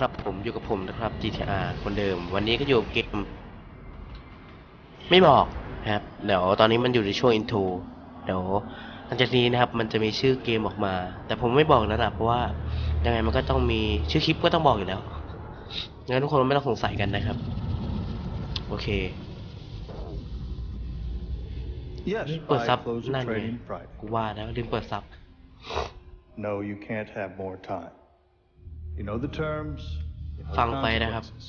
ครับผมอยู่กับผมนะครับ GTR คนเดิม วันนี้ก็อยู่กับเกม ไม่บอกนะครับ เดี๋ยวตอนนี้มันอยู่ในช่วงอินโทรเดี๋ยวหลังจากนี้นะครับมันจะมีชื่อเกมออกมา แต่ผมไม่บอกแล้วล่ะเพราะว่ายังไงมันก็ต้องมีชื่อคลิปก็ต้องบอกอยู่แล้วงั้นทุกคนไม่ต้องสงสัยกันนะครับ โอเค Yes, เปิด by ซับ close of นั่นไง trading Friday. กูว่าแล้วลืมเปิดซับ No, you can't have more time. You know the terms. you know the ฟังไปนะครับ consequences.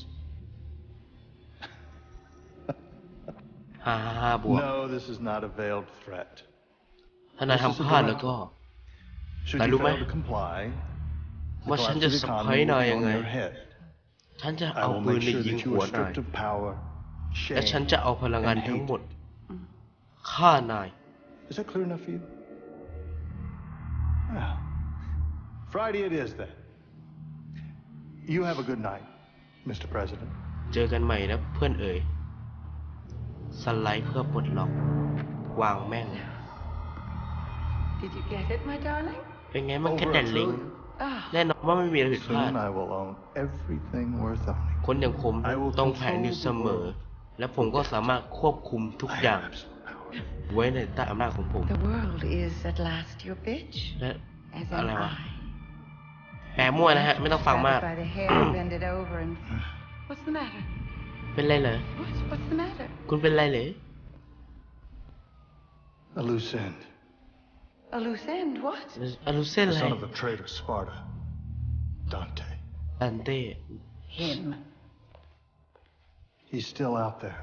ห้าห้าห้าบวก No, this is not a veiled threat. ถ้านายทำพลาดแล้วก็ Should Tại you lúc fail ấy, to comply, the mà collapse sẵn of cho the sập economy thấy will nồi be on người. your head. ฉันจะ I เอา will ปืน make ไป sure ยิง that you หัว are นาย stripped of power, และฉัน shame, จะเอาพลังงาน and ทั้ง hate. หมดฆ่านาย Is that clear enough for you? Well, Friday it is then. You have a good night, Mr. President. เจอกันใหม่นะเพื่อนเอ๋ย สไลด์เพื่อปลดล็อก วางแม่ง Did you get it, my darling? เป็นไงมันแค่ Over แด a นลิง trillion. อ่าแน่นอนว่าไม่มีอะไรผิดพลาด Soon I will own everything worth owning. คนอย่างผม I will ต้องแผนอยู่ control เส the มอ world. และผมก็สามารถควบคุมทุก I อย่าง have absolute power. ไว้ในใต้อำนาจของผม The world is at last your bitch, และ as อะไร am วะ I. แปลมั่วนะฮะ ไม่ต้องฟังมาก Grab it by the hair, bend it over, and what's the matter? เป็นไรเหรอ What? What's the matter? คุณเป็นไรเหรอ A loose end. A loose end? What? อลูเส้น The อะไร son of the traitor Sparta. Dante. ดันเต้ Him. He's still out there.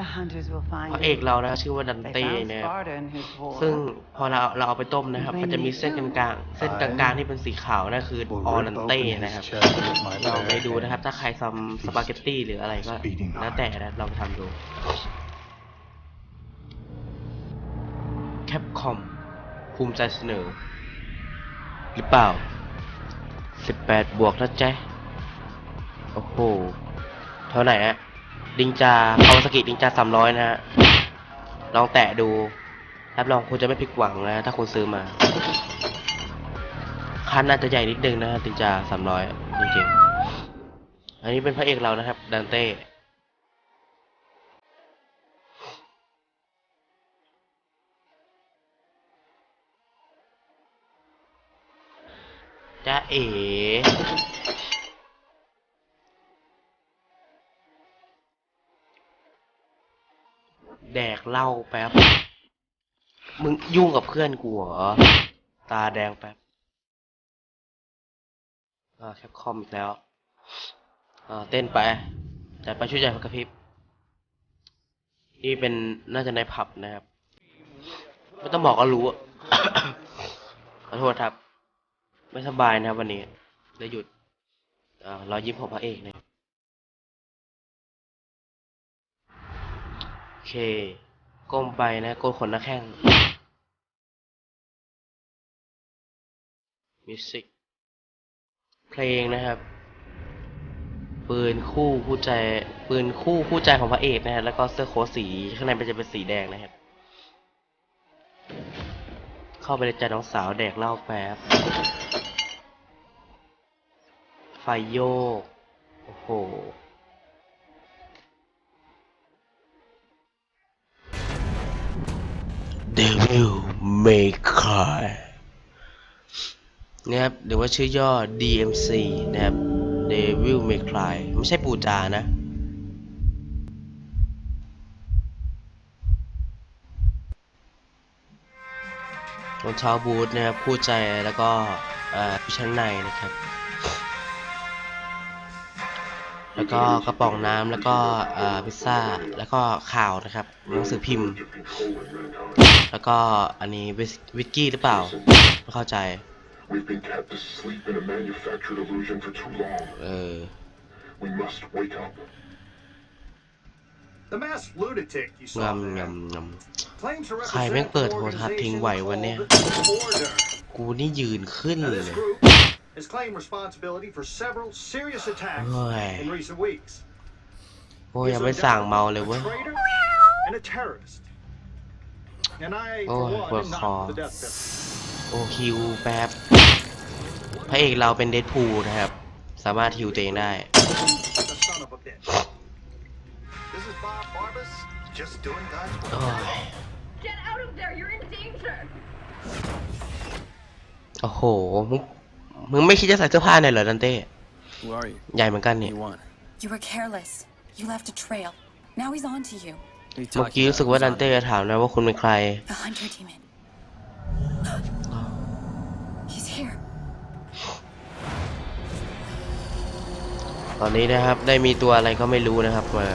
The hunters will พ find ระเอก him. เรานะชื่อว่าดัน They เต้ found เนี่ย Sparta and his ซึ่ง whore. พอเราเราเอาไปต้มนะครับ มันจะมีเส้นกลางๆเส้นกลางๆที่เป็นสีขาวนั่นคือ Will ออ rip นัน open เต้ his นะครับ chest with my ลองไป bare ดูนะครับ ถ้า hands. ใครทำสปาเกตตี้หรืออะไรก็ Speeding แล้วแต่นะลองทำดูแคปคอมภูมิใจเสนอ หรือเปล่า 18 บวกนะจ๊ะโอ้โห เท่าไหร่ฮะ ดิงจาคาวาสกิดิงจา300นะฮะ ลองแตะดูรับรองคุณจะไม่ผิดหวังนะ ถ้าคุณซื้อมา คันอาจจะใหญ่นิดนึงนะฮะดิงจา300จริงๆ อันนี้เป็นพระเอกเรานะครับ ดันเต้จ้าเอ๋ เหล้าแป๊บ มึงยุ่งกับเพื่อนกูเหรอ ตาแดงแป๊บ อ่าแคปคอมอีกแล้ว อ่าเต้นไปจัดไปช่วยใจกระพริบ นี่เป็นน่าจะในผับนะครับ ไม่ต้องบอกก็รู้ขอโทษครับ ไม่สบายนะครับวันนี้เลยหยุดอ่ารอยยิ้มของพระเอกนะโอเค ก้มไปนะโกนขนหน้าแข้งมิวสิกเพลงนะครับ ปืนคู่คู่ใจ ปืนคู่คู่ใจของพระเอกนะฮะแล้วก็เสื้อโค้ทสีข้างในมันจะเป็นสีแดงนะครับ เข้าไปในใจน้องสาวแดกเหล้าแป๊บ ไฟโยก โอ้โห Devil May Cry นะครับหรือว่าชื่อย่อ DMC นะครับ Devil May Cry ไม่ใช่ปูจานะ รองเท้าบูทนะครับคู่ใจแล้วก็อ่อชั้นในนะครับ แล้วก็กระป๋องน้ำแล้วก็เอ่อพิซซ่าแล้วก็ข่าวนะครับหนังสือพิมพ์ แล้วก็อันนี้วิสวิสกี้หรือเปล่าไม่เข้าใจ We've been kept asleep in a manufactured illusion for too long. เออ We must wake up. The masked lunatic you ง saw ำ there งำง claims to ใครแม่ง represent เปิด an โทรทัศน์ทิ้ง organization ไหววันเนี้ย called Order. ำกูนี่ยืนขึ้น Now, เลย this group has claimed responsibility for several serious attacks Ôi. in recent weeks. โอ้ยยังไม่สั่งเมาเลยเว้ย A traitor and a terrorist. And I, Ôi, for vừa one, am khó. not for the death penalty. โอคิวแป๊บ พระเอกเราเป็นเดดพูลนะครับ สามารถฮิวตัวเองได้ The son of a bitch. This is Bob Barbas, just doing God's work. โอ้ย Get out of there! You're in danger! โอ้โห มึง มึงไม่คิดจะใส่เสื้อผ้าหน่อยเหรอดันเต้ Who are you? ใหญ่เหมือนกัน What นี่ do you want? You were careless. You left a trail. Now he's on to you. What are you เมื่อ talking กี้รู้สึก about? ว่า Who's ดัน on เต้จะถามนะว่าคุณเป็นใคร The hunter demon. He's here. ตอนนี้นะครับ ได้มีตัวอะไรก็ไม่รู้นะครับมา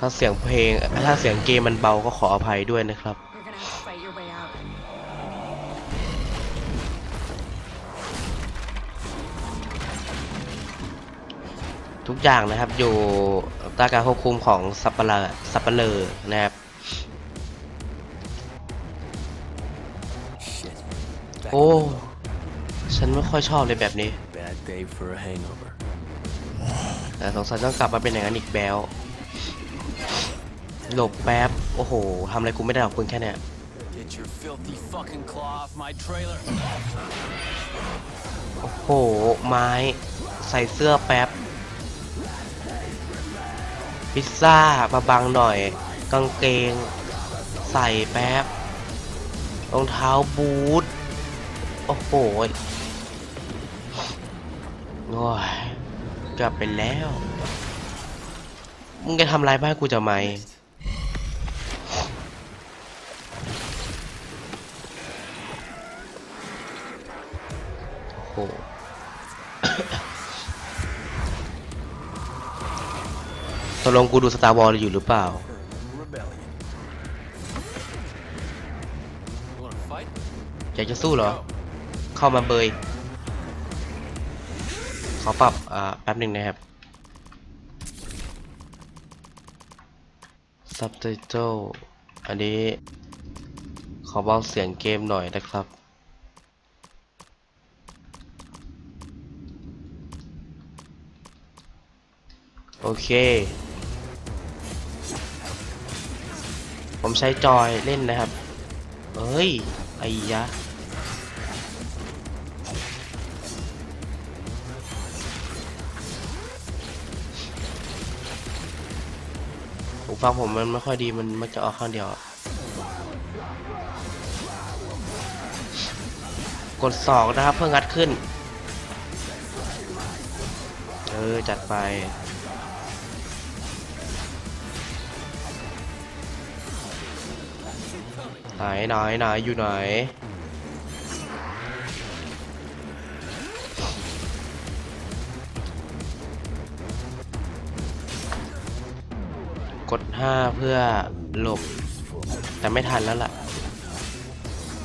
ถ้าเสียงเพลง ถ้าเสียงเกมมันเบาก็ขออภัยด้วยนะครับ You're gonna have to fight your way out. ทุกอย่างนะครับอยู่ใต้การควบคุมของสัปเหร่อสัปเหร่อนะครับ Shit. Back โอ้ in limbo. ฉันไม่ค่อยชอบเลยแบบนี้ Bad day for a hangover. แต่สงสัยต้องกลับมาเป็นอย่างนั้นอีกแล้ว หลบแป๊บ โอ้โหทำอะไรกูไม่ได้หรอกคุณแค่เนี้ย Get your filthy fucking claw off my trailer. โอ้โห ไม้ ใส่เสื้อแป๊บ พิซซ่ามาบังหน่อย กางเกง ใส่แป๊บ รองเท้าบูท โอ้โหโอ้ยกลับไปแล้ว มึงจะทำอะไรบ้านกูจะไหม โอ้ตกลงกูดูสตาร์วอลอยู่หรือเปล่า อยากจะสู้เหรอ เข้ามาเบย ขอปรับ อ่า แป๊บหนึ่งนะครับ Subtitle อันนี้ ขอเบาเสียงเกมหน่อยนะครับ โอเค ผมใช้จอยเล่นนะครับ เอ้ย ไอ้ยะ หูฟังผมมันไม่ค่อยดีมันมักจะออกข้างเดียว กดสองนะครับเพื่องัดขึ้น เออ จัดไป ไหนไหนไหนอยู่ไหน กด 5 เพื่อหลบ แต่ไม่ทันแล้วล่ะ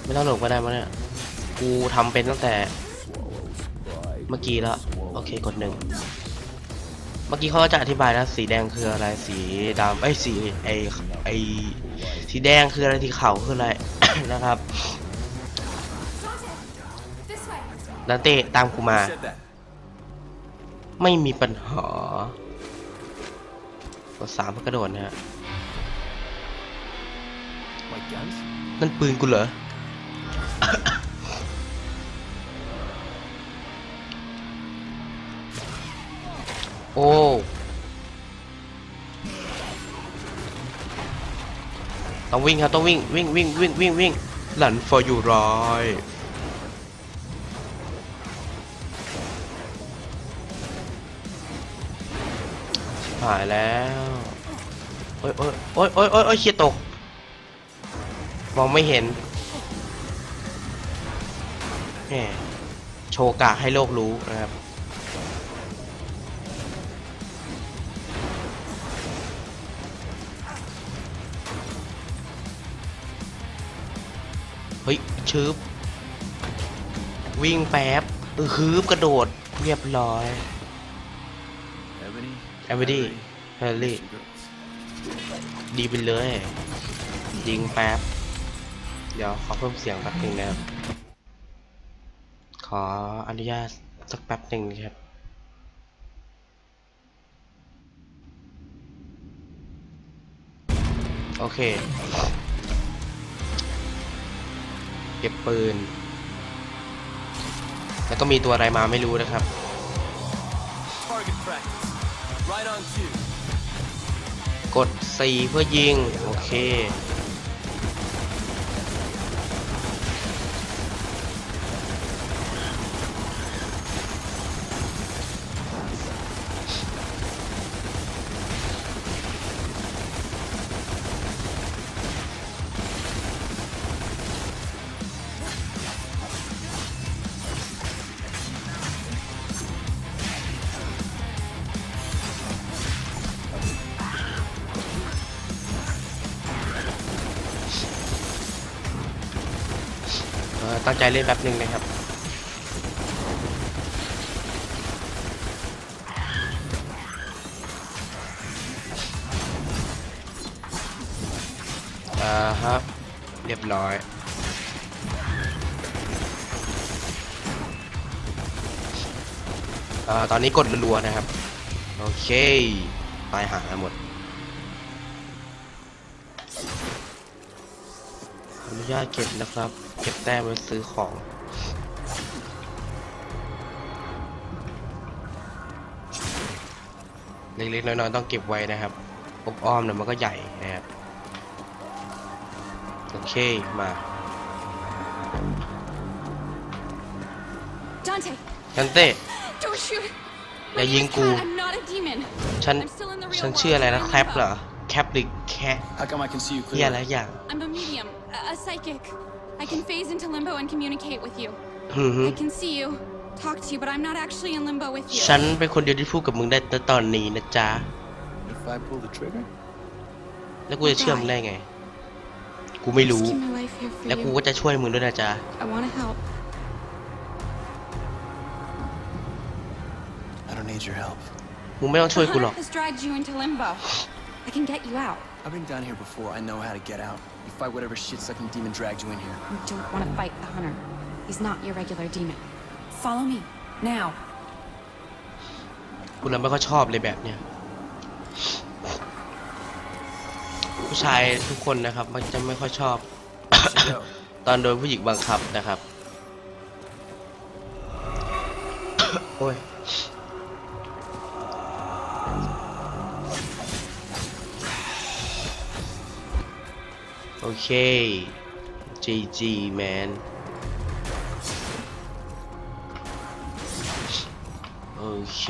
ไม่ต้องหลบก็ได้มั้งเนี่ย กูทำเป็นตั้งแต่ เมื่อกี้แล้ว โอเค กดหนึ่งเมื่อกี้เขาจะอธิบายนะ สีแดงคืออะไร สีดำไอ้สีไอ้ไอ้ สีแดงคืออะไรสีขาวคืออะไร นะครับดันเต้ตามกูมา ไม่มีปัญหากดสามกระโดดนะฮะนั่นปืนกูเหรอ โอ้ ต้องวิ่งครับต้องวิ่งวิ่งวิ่งวิ่งวิ่งวิ่งหลัน for you right หายแล้วโอ้ยโอ้ยโอ้ยโอ้ยโอ้ยโอ้ยเชียตก มองไม่เห็นแหมโชว์กากให้โลกรู้นะครับ ชืบวิ่งแป๊บเออคืบกระโดด เรียบร้อย Ebony? Ebony. Harley. Mission girls. ดีไปเลย ยิงแป๊บ เดี๋ยวขอเพิ่มเสียงแป๊บหนึ่งนะครับ ขออนุญาตสักแป๊บหนึ่งนะครับโอเค เก็บปืน แล้วก็มีตัวอะไรมาไม่รู้นะครับ Target practice. Right on cue. กด C เพื่อยิง โอเค เล่นแป๊บหนึ่งนะครับอ่าฮะเรียบร้อยอ่าตอนนี้กดรัวๆนะครับ โอเค ตายหาหมดอนุญาตเก็บนะครับ เก็บแต้มไว้ซื้อของ เล็กๆน้อยๆต้องเก็บไว้นะครับอกอ้อมเนี่ยมันก็ใหญ่นะครับ โอเค มา Dante, กันเต้ don't shoot. Yeah, My name's Yinku. Kat. I'm not a demon. ฉัน I'm still in the real ฉัน world. ชื่ออะไรนะ I'm แคป Limbo. เหรอ แคปหรือแค How come I can see you เฮียอะไร clearly? อย่าง I'm a medium, a, a psychic. I can phase into limbo and communicate with you. อือฮึ I can see you, talk to you, but I'm not actually in limbo with you. ฉันเป็นคนเดียวที่พูดกับมึงได้ณตอนนี้นะจ๊ะ If I pull the trigger? แล้วกูจะเชื่อมึงได้ไง กูไม่รู้ Risking my life here for แล้วกู you. ก็จะช่วยมึงด้วยนะจ๊ะ I want to help. I don't need your help. มึงไม่ต้องช่วย The กูหรอก hunter has dragged you into limbo. I can get you out. I've been down here before. I know how to get out. You fight whatever shit-sucking demon dragged you in here. You don't want to fight the hunter. He's not your regular demon. Follow me now. กูเลยไม่ค่อยชอบเลยแบบเนี้ยผู้ชายทุกคนนะครับ มันจะไม่ค่อยชอบ Let's go. ตอนโดนผู้หญิงบังคับนะครับ โอ้ย โอเค GG man โอเค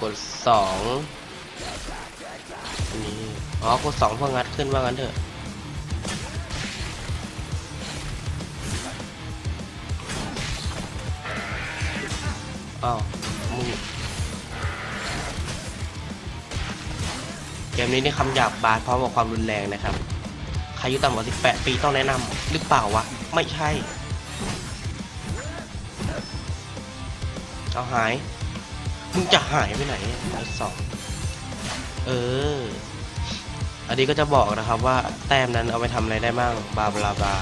กดสองอันนี้อ๋อกดสองเพื่องัดขึ้นว่างั้นเถอะอ้าว เกมนี้นี่คำหยาบบาดพร้อมกับความรุนแรงนะครับ ใครอายุต่ำกว่า 18 ปีต้องแนะนำหรือเปล่าวะ ไม่ใช่ เอาหาย มึงจะหายไปไหนไอ้สอง เออ อันนี้ก็จะบอกนะครับว่าแต้มนั้นเอาไปทำอะไรได้บ้าง บาบลาบา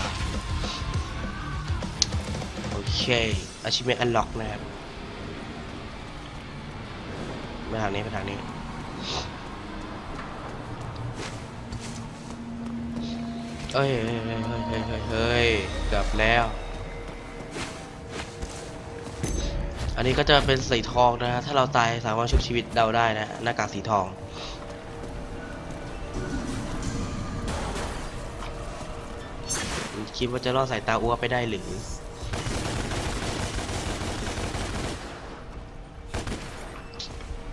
โอเค achievement unlock นะครับไปทางนี้ไปทางนี้ เฮ้ยเฮ้ยเฮ้ยเฮ้ยเฮ้ยเฮ้ยเกือบแล้ว อันนี้ก็จะเป็นสีทองนะฮะ ถ้าเราตายสามารถชุบชีวิตเราได้นะหน้ากากสีทองคิดว่าจะรอดสายตาอ้วไปได้หรือ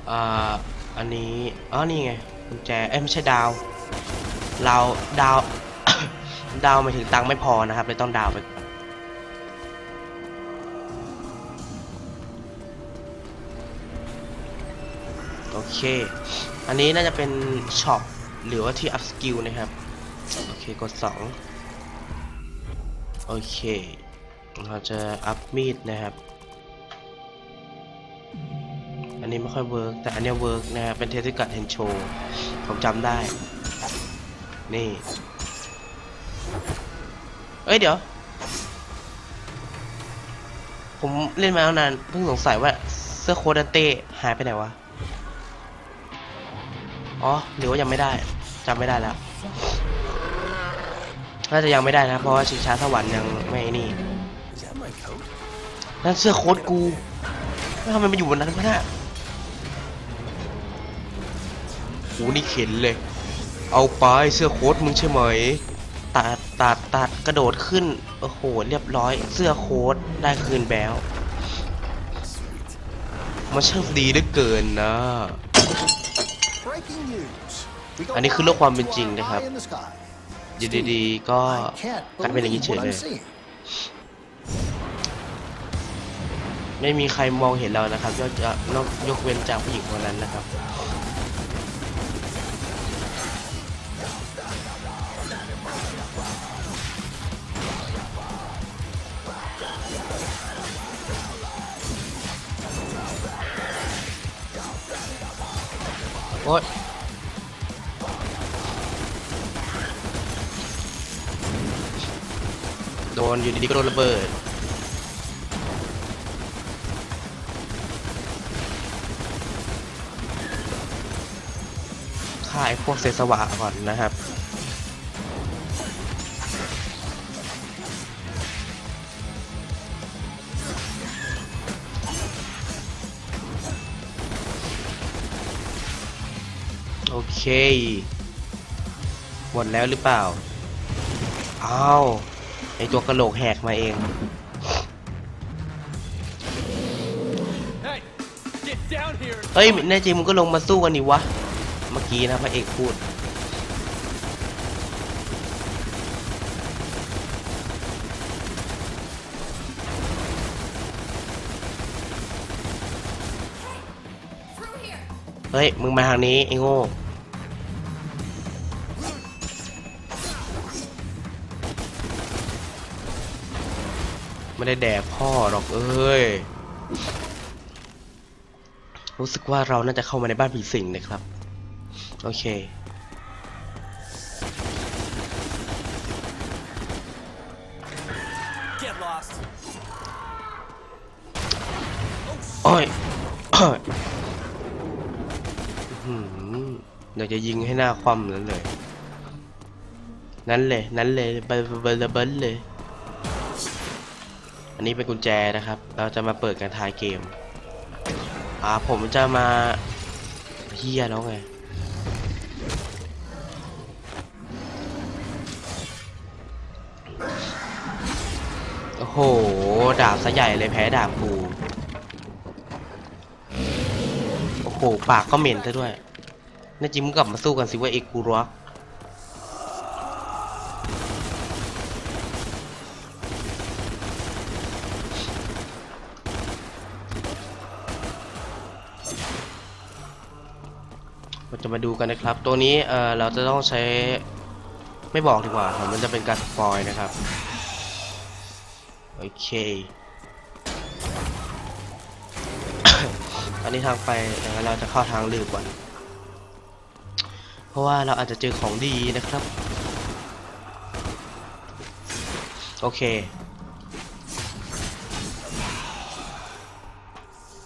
อ่า อันนี้อ๋อนี่ไงกุญแจ เอ้ยไม่ใช่ดาว เราดาว ดาวมาถึงตังค์ไม่พอนะครับเลยต้องดาวไป โอเค อันนี้น่าจะเป็นช็อปหรือว่าที่อัพสกิลนะครับ โอเค กด 2 โอเค เราจะอัพมีดนะครับ อันนี้ไม่ค่อยเวิร์กแต่อันนี้เวิร์กนะครับเป็นเทสติกัดเฮนโชผมจำได้ นี่ เอ้ยเดี๋ยว ผมเล่นมาตั้งนานเพิ่งสงสัยว่าเสื้อโคดันเต้หายไปไหนวะ อ๋อหรือว่ายังไม่ได้จำไม่ได้แล้วน่าจะยังไม่ได้นะ เพราะว่าชิงช้าสวรรค์ยังไม่นี่ นั่นเสื้อโค้ทกูทำไมมาอยู่บนนั้นวะน่ะโหนี่เข็นเลย เอาไปเสื้อโค้ทมึงใช่ไหม ตัดตัดตัดกระโดดขึ้น โอ้โห เรียบร้อย เสื้อโค้ทได้คืนแบล Sweet. มันช่างดีเหลือเกินนะ Breaking news. We go อันนี้คือโลกความเป็นจริง fly นะครับ in the sky. อยู่ดีๆก็ I can't กลายเป็นอย่างนี้ believe เฉย what เล I'm ย seeing. ไม่มีใครมองเห็นเรานะครับยกจะนอกยกเว้นจากผู้หญิงคนนั้นนะครับ อ๊ยโดนอยู่ดีๆก็โดนระเบิดขายพวกเศษสวะก่อนนะครับ โอเค หมดแล้วหรือเปล่า อ้าว ไอตัวกระโหลกแหกมาเอง Hey, get down here. เฮ้ยแน่จริงมึงก็ลงมาสู้กันดิวะ เมื่อกี้นะพระเอกพูด Through here. เฮ้ย มึงมาทางนี้ ไอ้โง่ ไม่ได้แดกพ่อหรอกเอ้ย รู้สึกว่าเราน่าจะเข้ามาในบ้านผีสิงนะครับ โอเค โอ้ยโอ้ยเดี๋ยวจะยิงให้หน้าคว่ำนั้นเลย นั้นเลย นั้นเลยเบลเบลเบลเลย อันนี้เป็นกุญแจนะครับ เราจะมาเปิดกันท้ายเกม อ่าผมจะมาเฮียแล้วไงโอ้โห ดาบซะใหญ่เลยแพ้ดาบกูโอ้โห ปากก็เหม็นซะด้วยน่าจริงมึงกลับมาสู้กันสิว่าเอกกูรัก มาดูกันนะครับ ตัวนี้เออเราจะต้องใช้ไม่บอกดีกว่าเดี๋ยวมันจะเป็นการสปอยนะครับ โอเค อันนี้ทางไปอย่างนั้นเราจะเข้าทางลืบก่อน เพราะว่าเราอาจจะเจอของดีนะครับ โอเค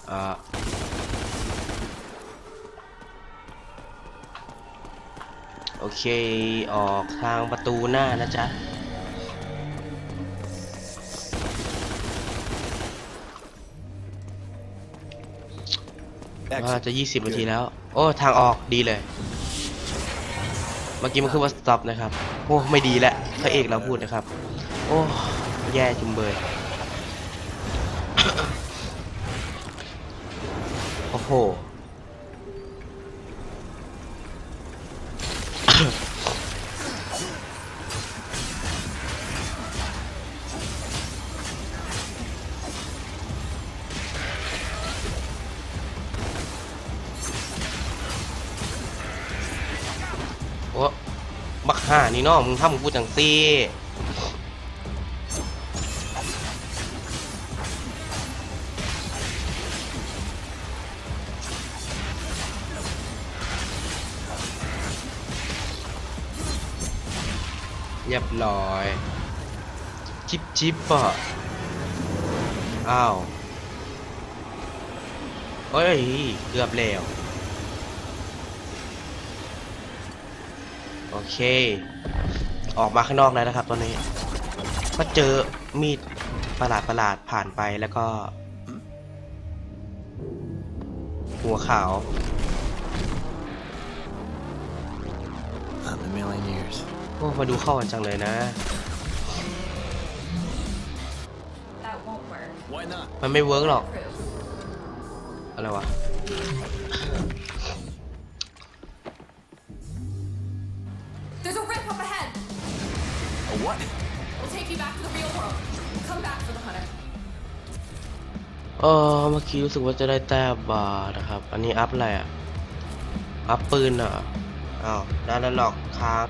อ่า อเค ออกทางประตูหน้านะจ๊ะว่า Exit. จะ 20 นาทีแล้ว โอ้ ทางออกดีเลย เมื่อกี้มันคือว่า stop นะครับ โอ้ ไม่ดีแหละพระเอกเราพูดนะครับ โอ้ แย่จุงเบย โอ้โห บักห่านี่เนาะมึงทำกูจังซี่เรียบร้อย จิบจิบอะอ้าวเฮ้ย เกือบแล้ว โอ เค ออกมาข้างนอกแล้วนะครับตอนนี้ ก็เจอมีดประหลาดประหลาดๆผ่านไปแล้วก็ หัวขาว Not in a million years. โอ้มาดูเข้ากันจังเลยนะ That won't work. Why not? มันไม่เวิร์กหรอก Proof. อะไรวะ what? We'll take you back to the real world. Come back for the hunter. เออเมื่อกี้รู้สึกว่าจะได้แต้มบาร์นะครับ อันนี้อัพอะไรอะ อัพปืนเหรอะอ้าวได้แล้วหรอกครับ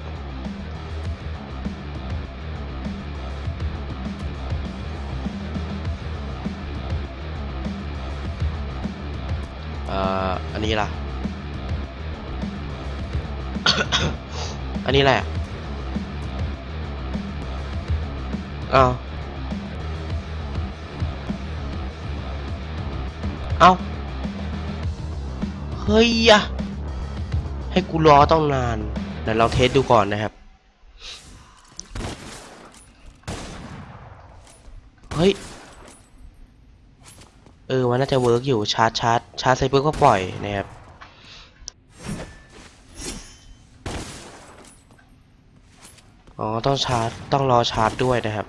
เอ่ออันนี้ล่ะ อันนี้แหละ อ้าวเอาเฮ้ยอะให้กูรอต้องนานเดี๋ยวลองเทสดูก่อนนะครับ เฮ้ย เออ มันน่าจะเวิร์กอยู่ ชาร์จชาร์จชาร์จเสร็จปุ๊บก็ปล่อยนะครับ อ๋อ ต้องชาร์จ ต้องรอชาร์จด้วยนะครับ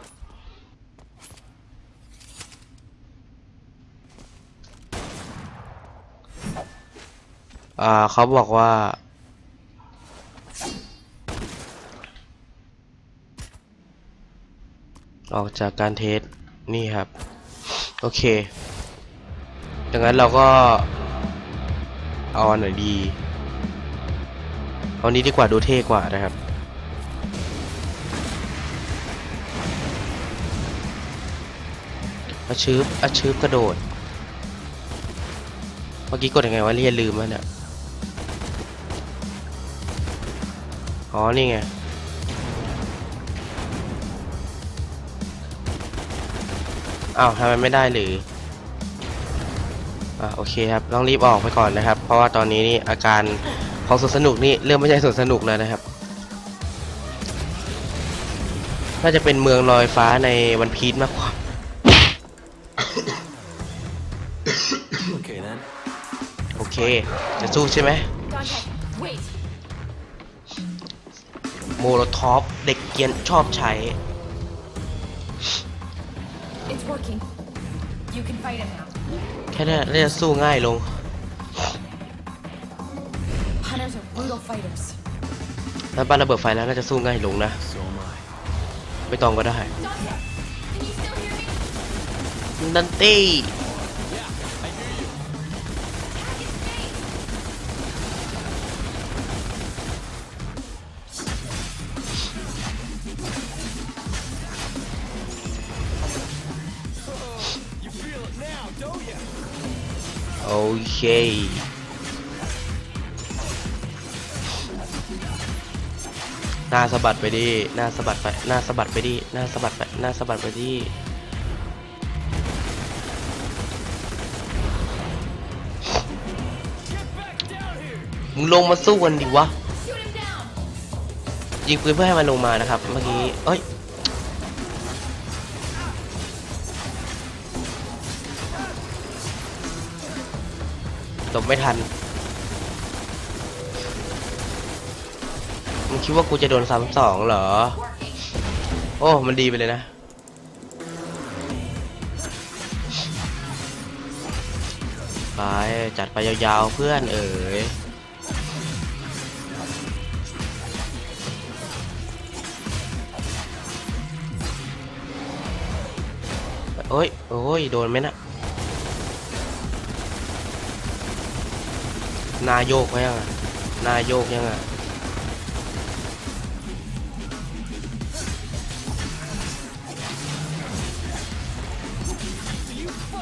อ่าเขาบอกว่า ออกจากการเทส นี่ครับ โอเคดังนั้นเราก็เอาอันไหนดี เอานี้ดีกว่าดูเท่กว่านะครับอาชืบอาชืบกระโดด เมื่อกี้กดยังไงวะเรียนลืมแล้วเนี่ย อ๋อ นี่ไง อ้าวทำไมไม่ได้หรืออะโอเคครับ ต้องรีบออกไปก่อนนะครับ เพราะว่าตอนนี้นี่อาการของสวนสนุกนี่เริ่มไม่ใช่สวนสนุกแล้วนะครับ น่าจะเป็นเมืองลอยฟ้าในวันพีชมากกว่า Okay then. โอเค จะสู้ใช่ไหม โมโลทอปเด็กเกรียนชอบใช้ It's working. You can fight him now. แค่นั้นน่าจะสู้ง่ายลง Hunters are brutal fighters. แล้วบ้านระเบิดไฟแล้วน่าจะสู้ง่ายลงนะ So am I. ไม่ต้องก็ได้ Dante, can you still hear me? นันตี้ เคหน้าสะบัดไปดิ หน้าสะบัดไป หน้าสะบัดไปดิ หน้าสะบัดไป หน้าสะบัดไปดิมึงลงมาสู้กันดิวะ ยิงปืนเพื่อให้มันลงมานะครับ เมื่อกี้ เอ้ย หลบไม่ทัน มึงคิดว่ากูจะโดนซ้ำสองเหรอ โอ้ มันดีไปเลยนะ ไป จัดไปยาวๆเพื่อนเอ๋ยโอ้ย โอ้ย โดนไหมนะ นาโยกยังอะนาโยกยังอะ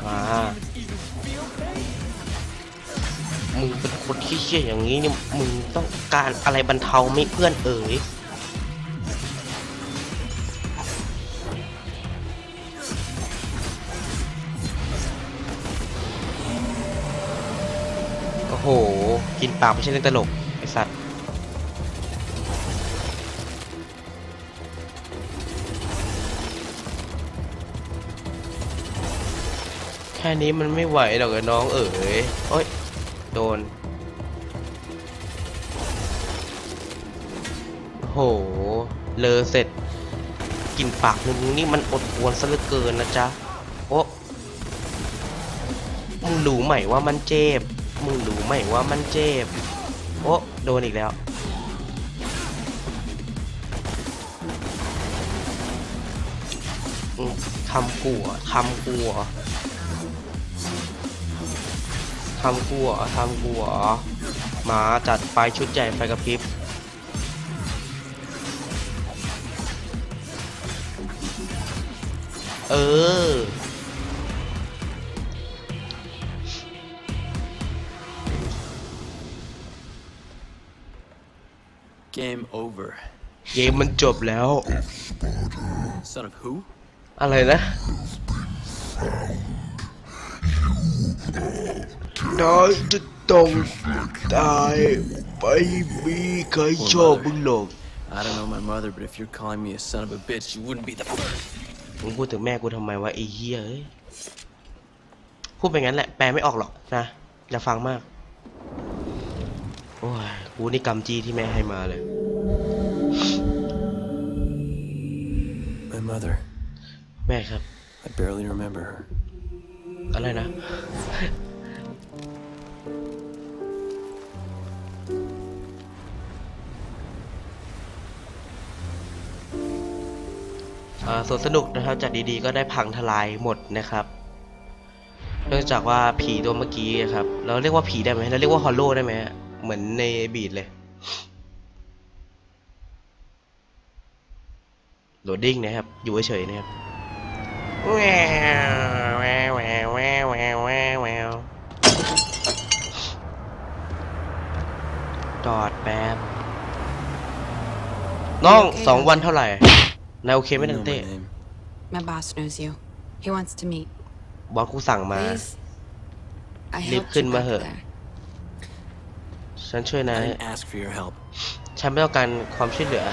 มามึงเป็นคนขี้เชี่ยอย่างนี้เนี่ยมึงต้องการอะไรบรรเทาไหมเพื่อนเอ๋ยโอ้โห กินปากไม่ใช่เรื่องตลก ไอสัตว์ แค่นี้มันไม่ไหวหรอกไอ้น้องเอ๋ยโอ้ย โดน โห เลอเสร็จ กินปากมึงนี่มันอดอวนซะเหลือเกินนะจ๊ะ โอ้มึงรู้ไหมว่ามันเจ็บ มึงรู้ไหมว่ามันเจ็บ โอ้โดนอีกแล้วทำกูเหรอทำกูเหรอทำกูเหรอทำกูเหรอมาจัดไฟชุดใหญ่ไฟกระพริบ เออ Game over. เกมมันจบแล้ว Son of who? อะไรนะนายจะต้องตายไปมีใครชอบมึงหรอก I don't know my mother, but if you're calling me a son of a bitch, you wouldn't be the first. มึงพูดถึงแม่กูทำไมวะไอ้เหี้ยเอ้ย พูดไปงั้นแหละ แปลไม่ออกหรอกนะ อย่าฟังมากโอ้ย กูนี่กำจีที่แม่ให้มาเลย My mother. แม่ครับ I barely remember her. อะไรนะ อ่าสวนสนุกนะครับจากดีๆก็ได้พังทลายหมดนะครับเนื่องจากว่าผีตัวเมื่อกี้อะครับ เราเรียกว่าผีได้ไหมเราเรียกว่าฮอลโลได้ไหมฮะ เหมือนในบีดเลยโหลดดิ้งนะครับ อยู่เฉยๆนะครับแววแววแววแววแววแววแวจอดแป๊บ น้องสองวันเท่าไหร่นายโอเคไหม่ You ดังเต้ my name. My boss knows you. He wants to meet. บอสกูสั่งมา Please. I Liệp helped khinh you mà back hở. there. ฉันช่วย I นาย didn't ask for your help. ฉันไม่ต้องการความช่วยเหลือ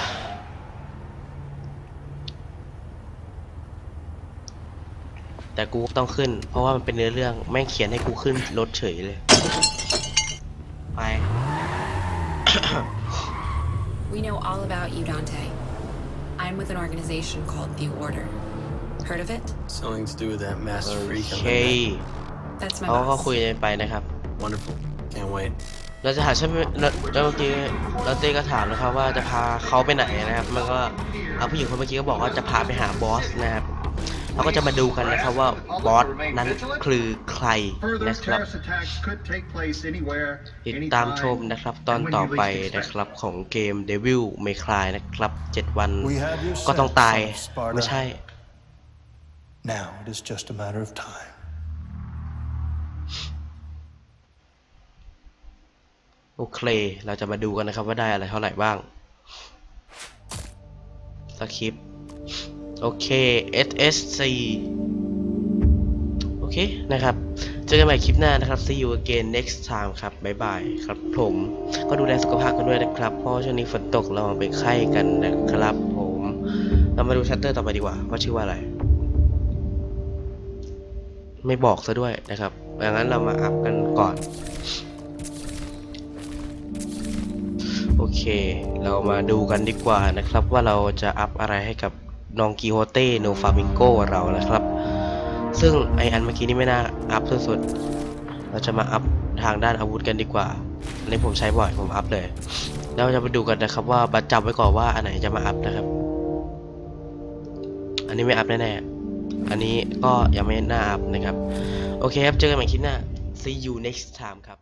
แต่กูต้องขึ้น เพราะว่ามันเป็นเนื้อเรื่อง แม่งเขียนให้กูขึ้นรถเฉยเลย ไป We know all about you, Dante. I'm with an organization called The Order. Heard of it? Something to do with that master โอ freak. เค on the net. That's my เขาก็ boss. คุยกันไปนะครับ Wonderful. Can't wait. เราจะถามใช่ไหมแล้วแล้วเมื่อกี้เราเต้ก็ถามนะครับว่าจะพาเขาไปไหนนะครับ มันก็เอาผู้หญิงคนเมื่อกี้ก็บอกว่าจะพาไปหาบอสนะครับเราก็จะมาดูกันนะครับว่าบอสนั้นคือใคร Further นะครับ terrorist attacks could take place anywhere, ติดตาม anytime, ชมนะครับตอน and when ต่อ you ไป least นะ expect ครับของเกม Devil May Cry นะครับ 7 วัน We have your ก็ต้อง scent, ตาย son of Sparta. ไม่ใช่ Now it is just a matter of time. โอเค เราจะมาดูกันนะครับว่าได้อะไรเท่าไหร่บ้างสคริปโอเค SSC โอเคนะครับ เจอกันใหม่คลิปหน้านะครับ see you again next time ครับบ๊ายบายครับผม ก็ดูแลสุขภาพกันด้วยนะครับ เพราะช่วงนี้ฝนตกเราเป็นไข้กันนะครับผม เรามาดูชัตเตอร์ต่อไปดีกว่า ว่าชื่อว่าอะไร ไม่บอกซะด้วยนะครับดังนั้นเรามาอัพกันก่อน เค เรามาดูกันดีกว่านะครับว่าเราจะอัพอะไรให้กับนองกิโฮเต้โนฟามิงโกเรานะครับ ซึ่งไออันเมื่อกี้นี่ไม่น่าอัพสุดๆเราจะมาอัพทางด้านอาวุธกันดีกว่า อันนี้ผมใช้บ่อยผมอัพเลย แล้วเราจะมาดูกันนะครับว่าบัตรจับไว้ก่อนว่าอันไหนจะมาอัพนะครับ อันนี้ไม่อัพแน่ๆ อันนี้ก็ยังไม่น่าอัพนะครับ โอเคครับ เจอกันใหม่คลิปหน้า see you next time ครับ